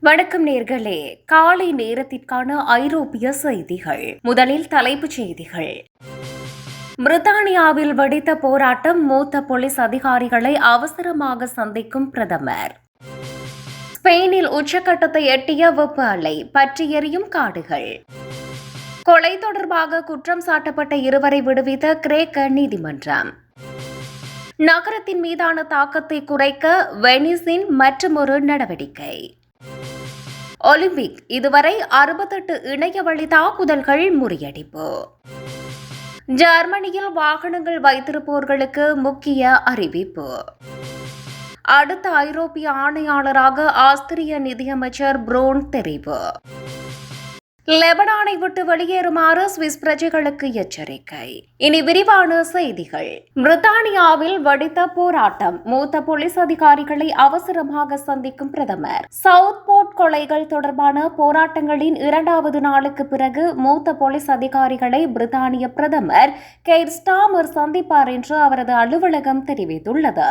வணக்கம் நேர்களே. காலை நேரத்திற்கான ஐரோப்பிய செய்திகள். முதலில் தலைப்புச் செய்திகள். பிரித்தானியாவில் வெடித்த போராட்டம் மூத்த போலீஸ் அதிகாரிகளை அவசரமாக சந்திக்கும் பிரதமர். ஸ்பெயினில் உச்சக்கட்டத்தை எட்டிய வெப்ப அலை பற்றி எரியும் காடுகள். கொலை தொடர்பாக குற்றம் சாட்டப்பட்ட இருவரை விடுவித்த கிரேக்க நீதிமன்றம். நகரத்தின் மீதான தாக்கத்தை குறைக்க வெனிஸின் மற்றுமொரு நடவடிக்கை. ஒலிம்பிக் இதுவரை அறுபத்தெட்டு இணையவழி தாக்குதல்கள் முறியடிப்பு. ஜெர்மனியில் வாகனங்கள் வைத்திருப்போர்களுக்கு முக்கிய அறிவிப்பு. அடுத்த ஐரோப்பிய ஆணையாளராக ஆஸ்திரிய நிதியமைச்சர் புரோன் தெரிவு. லெபனானை விட்டு வெளியேறுமாறு சுவிஸ் பிரஜைகளுக்கு எச்சரிக்கை. இனி விரிவான செய்திகள். பிரித்தானியாவில் வெடித்த போராட்டம். மூத்த போலீஸ் அதிகாரிகளை அவசரமாக சந்திக்கும் பிரதமர். சவுத் போர்ட் கொலைகள் தொடர்பான போராட்டங்களின் இரண்டாவது நாளுக்கு பிறகு மூத்த போலீஸ் அதிகாரிகளை பிரித்தானிய பிரதமர் கெய்ர் ஸ்டாமர் சந்திப்பார் என்று அவரது அலுவலகம் தெரிவித்துள்ளது.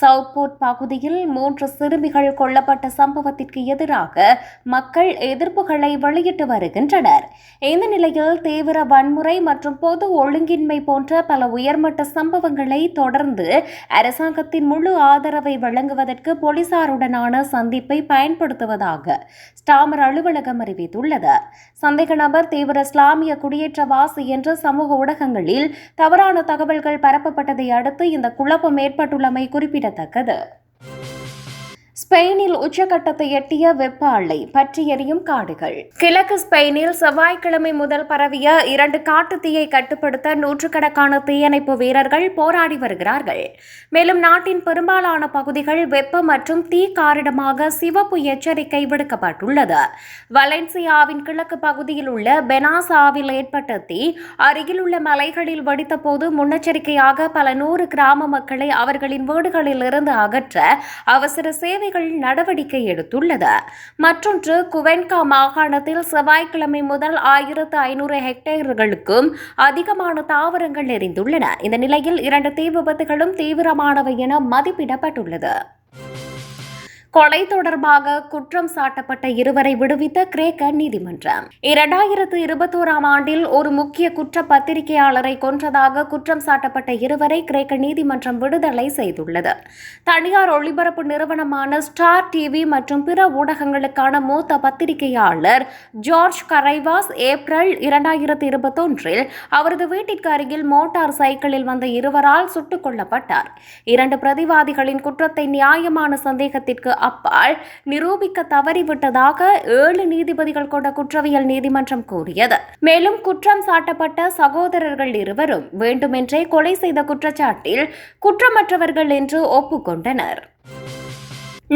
சவுத் போர்ட் பகுதியில் மூன்று சிறுமிகள் கொல்லப்பட்ட சம்பவத்திற்கு எதிராக மக்கள் எதிர்ப்புகளை வெளியிட்டு வருகின்றனர். இந்த நிலையில் தீவிர வன்முறை மற்றும் பொது ஒழுங்கின்மை போன்ற பல உயர்மட்ட சம்பவங்களை தொடர்ந்து அரசாங்கத்தின் முழு ஆதரவை வழங்குவதற்கு போலீசாருடனான சந்திப்பை பயன்படுத்துவதாக ஸ்டாமர் அலுவலகம் அறிவித்துள்ளது. சந்தேக நபர் தீவிர இஸ்லாமிய குடியேற்றவாசி என்று சமூக ஊடகங்களில் தவறான தகவல்கள் பரப்பப்பட்டதை அடுத்து இந்த குழப்பம் ஏற்பட்டுள்ளமை குறிப்பிடத்தக்கது. ஸ்பெயினில் உச்சகட்டத்தை எட்டிய வெப்ப அலை பற்றி எரியும் காடுகள். கிழக்கு ஸ்பெயினில் செவ்வாய்க்கிழமை முதல் பரவிய இரண்டு காட்டுத்தீயை கட்டுப்படுத்த நூற்றுக்கணக்கான தீயணைப்பு வீரர்கள் போராடி வருகிறார்கள். மேலும் நாட்டின் பெரும்பாலான பகுதிகள் வெப்பம் மற்றும் தீ காரணமாக சிவப்பு எச்சரிக்கை விடுக்கப்பட்டுள்ளது. வலென்சியாவின் கிழக்கு பகுதியில் உள்ள பெனாசாவில் ஏற்பட்ட தீ அருகில் உள்ள மலைகளில் வெடித்தபோது முன்னெச்சரிக்கையாக பல நூறு கிராம மக்களை அவர்களின் வீடுகளில் இருந்து அகற்ற அவசர சேவை சேவைகள் நடவடிக்கை எடுத்துள்ளது. மற்றொன்று குவென்கா மாகாணத்தில் செவ்வாய்க்கிழமை முதல் ஆயிரத்து ஐநூறு ஹெக்டேர்களுக்கும் அதிகமான தாவரங்கள் எரிந்துள்ளன. இந்த நிலையில் இரண்டு தீ விபத்துகளும் தீவிரமானவை என மதிப்பிடப்பட்டுள்ளது. கொலை தொடர்பாக குற்றம் சாட்டப்பட்ட இருவரை விடுவித்த கிரேக்க நீதிமன்றம். இரண்டாயிரத்து இருபத்தோராம் ஆண்டில் ஒரு முக்கிய குற்ற பத்திரிகையாளரை கொன்றதாக குற்றம் சாட்டப்பட்ட இருவரை கிரேக்க நீதிமன்றம் விடுதலை செய்துள்ளது. தனியார் ஒளிபரப்பு நிறுவனமான ஸ்டார் டிவி மற்றும் பிற ஊடகங்களுக்கான மூத்த பத்திரிகையாளர் ஜார்ஜ் கரைவாஸ் ஏப்ரல் இரண்டாயிரத்து இருபத்தொன்றில் அவரது வீட்டிற்கு அருகில் மோட்டார் சைக்கிளில் வந்த இருவரால் சுட்டுக் கொல்லப்பட்டார். இரண்டு பிரதிவாதிகளின் குற்றத்தை நியாயமான சந்தேகத்திற்கு அப்பால் நிரூபிக்க தவறிவிட்டதாக ஏழு நீதிபதிகள் கொண்ட குற்றவியல் நீதிமன்றம் கூறியது. மேலும் குற்றம் சாட்டப்பட்ட சகோதரர்கள் இருவரும் வேண்டுமென்றே கொலை செய்த குற்றச்சாட்டில் குற்றமற்றவர்கள் என்று ஒப்புக்கொண்டனர்.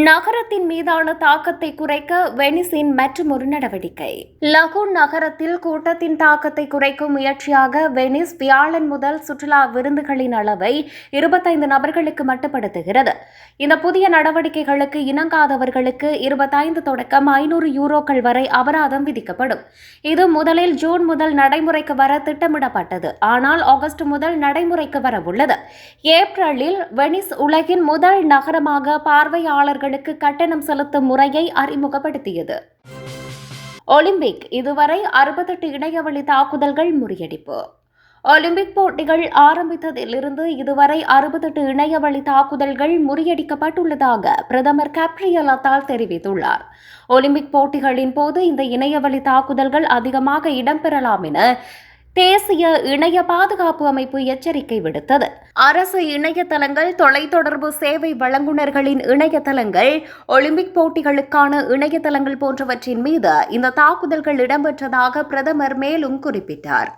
நகரத்தின் மீதான தாக்கத்தை குறைக்க வெனிஸின் மற்றொரு நடவடிக்கை. லகூன் நகரத்தில் கூட்டத்தின் தாக்கத்தை குறைக்கும் முயற்சியாக வெனிஸ் வியாழன் முதல் சுற்றுலா விருந்துகளின் அளவை இருபத்தைந்து நபர்களுக்கு மட்டுப்படுத்துகிறது. இந்த புதிய நடவடிக்கைகளுக்கு இணங்காதவர்களுக்கு இருபத்தைந்து தொடக்கம் ஐநூறு யூரோக்கள் வரை அபராதம் விதிக்கப்படும். இது முதலில் ஜூன் முதல் நடைமுறைக்கு வர திட்டமிடப்பட்டது. ஆனால் ஆகஸ்ட் முதல் நடைமுறைக்கு வரவுள்ளது. ஏப்ரலில் வெனிஸ் உலகின் முதல் நகரமாக பார்வையாளர்கள் மாணவர்களுக்கு கட்டணம் செலுத்தும் முறையை அறிமுகப்படுத்தியது. ஒலிம்பிக் இதுவரை அறுபத்தெட்டு இணையவழி தாக்குதல்கள் முறியடிப்பு. ஒலிம்பிக் போட்டிகள் ஆரம்பித்ததிலிருந்து இதுவரை அறுபத்தெட்டு இணையவழி தாக்குதல்கள் முறியடிக்கப்பட்டுள்ளதாக பிரதமர் கேப்ரியல் அத்தால் தெரிவித்துள்ளார். ஒலிம்பிக் போட்டிகளின் போது இந்த இணையவழி தாக்குதல்கள் அதிகமாக இடம்பெறலாம் என தேசிய இணைய பாதுகாப்பு அமைப்பு எச்சரிக்கை விடுத்தது. அரசு இணையதளங்கள் தொலைத்தொடர்பு சேவை வழங்குநர்களின் இணையதளங்கள் ஒலிம்பிக் போட்டிகளுக்கான இணையதளங்கள் போன்றவற்றின் மீது இந்த தாக்குதல்கள் இடம்பெற்றதாக பிரதமர் மேலும் குறிப்பிட்டார்.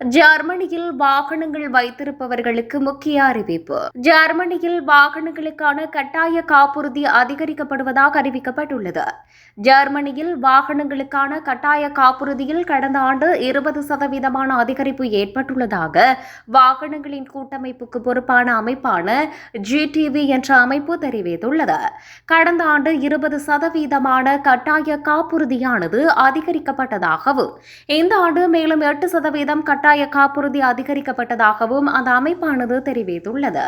ஜெர்மனியில் வாகனங்கள் வைத்திருப்பவர்களுக்கு முக்கிய அறிவிப்பு. ஜெர்மனியில் வாகனங்களுக்கான கட்டாய காப்புறுதி அதிகரிக்கப்படுவதாக அறிவிக்கப்பட்டுள்ளது. ஜெர்மனியில் வாகனங்களுக்கான கட்டாய காப்புறுதியில் கடந்த ஆண்டு இருபது சதவீதமான அதிகரிப்பு ஏற்பட்டுள்ளதாக வாகனங்களின் கூட்டமைப்புக்கு பொறுப்பான அமைப்பான ஜிடிவி என்ற அமைப்பு தெரிவித்துள்ளது. கடந்த ஆண்டு இருபது சதவீதமான கட்டாய காப்புறுதியானது அதிகரிக்கப்பட்டதாகவும் இந்த ஆண்டு மேலும் எட்டு சதவீதம் கட்டாய கட்டாய காப்புறுதி அதிகரிக்கப்பட்டதாகவும் அந்த அமைப்பானது தெரிவித்துள்ளது.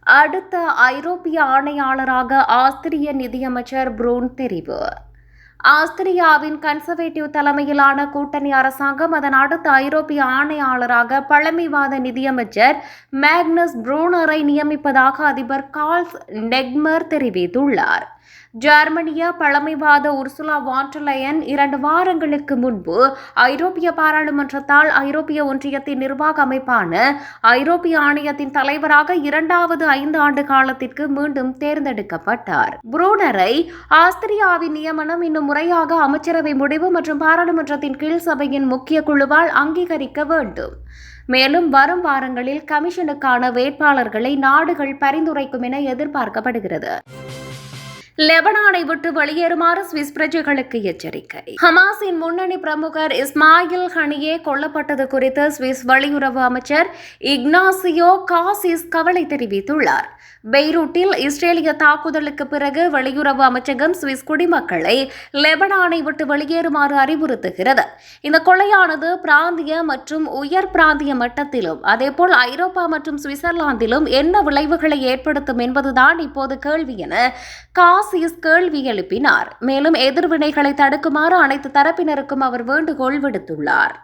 அடுத்த ஐரோப்பிய ஆணையாளராக ஆஸ்திரிய நிதியமைச்சர் புரூன் தெரிவு. ஆஸ்திரியாவின் கன்சர்வேட்டிவ் தலைமையிலான கூட்டணி அரசாங்கம் அதன் அடுத்த ஐரோப்பிய ஆணையாளராக பழமைவாத நிதியமைச்சர் மேக்னஸ் புரூனரை நியமிப்பதாக அதிபர் கார்ல்ஸ் நெக்மர் தெரிவித்துள்ளார். ஜெர்மனிய பழமைவாத உர்சுலா வாண்டலயன் இரண்டு வாரங்களுக்கு முன்பு ஐரோப்பிய பாராளுமன்றத்தால் ஐரோப்பிய ஒன்றியத்தின் நிர்வாக அமைப்பான ஐரோப்பிய ஆணையத்தின் தலைவராக இரண்டாவது ஐந்து ஆண்டு காலத்திற்கு மீண்டும் தேர்ந்தெடுக்கப்பட்டார். புரூனரை ஆஸ்திரியாவின் நியமனம் இன்னும் முறையாக அமைச்சரவை முடிவு மற்றும் பாராளுமன்றத்தின் கீழ் சபையின் முக்கிய குழுவால் அங்கீகரிக்க வேண்டும். மேலும் வரும் வாரங்களில் கமிஷனுக்கான வேட்பாளர்களை நாடுகள் பரிந்துரைக்கும் என எதிர்பார்க்கப்படுகிறது. லெபனானை விட்டு வெளியேறுமாறு சுவிஸ் பிரஜைகளுக்கு எச்சரிக்கை. ஹமாஸின் முன்னணி பிரமுகர் இஸ்மாயில் ஹனியே கொல்லப்பட்டது குறித்து சுவிஸ் வெளியுறவு அமைச்சர் இக்னாசியோ காசிஸ் கவலை தெரிவித்துள்ளார். பெய்ரூட்டில் இஸ்ரேலிய தாக்குதலுக்கு பிறகு வெளியுறவு அமைச்சகம் சுவிஸ் குடிமக்களை லெபனானை விட்டு வெளியேறுமாறு அறிவுறுத்துகிறது. இந்த கொலையானது பிராந்திய மற்றும் உயர் பிராந்திய மட்டத்திலும் அதேபோல் ஐரோப்பா மற்றும் சுவிட்சர்லாந்திலும் என்ன விளைவுகளை ஏற்படுத்தும் என்பதுதான் இப்போது கேள்வி என காசிஸ் கேள்வி எழுப்பினார். மேலும் எதிர்வினைகளை தடுக்குமாறு அனைத்து தரப்பினருக்கும் அவர் வேண்டுகோள் விடுத்துள்ளார்.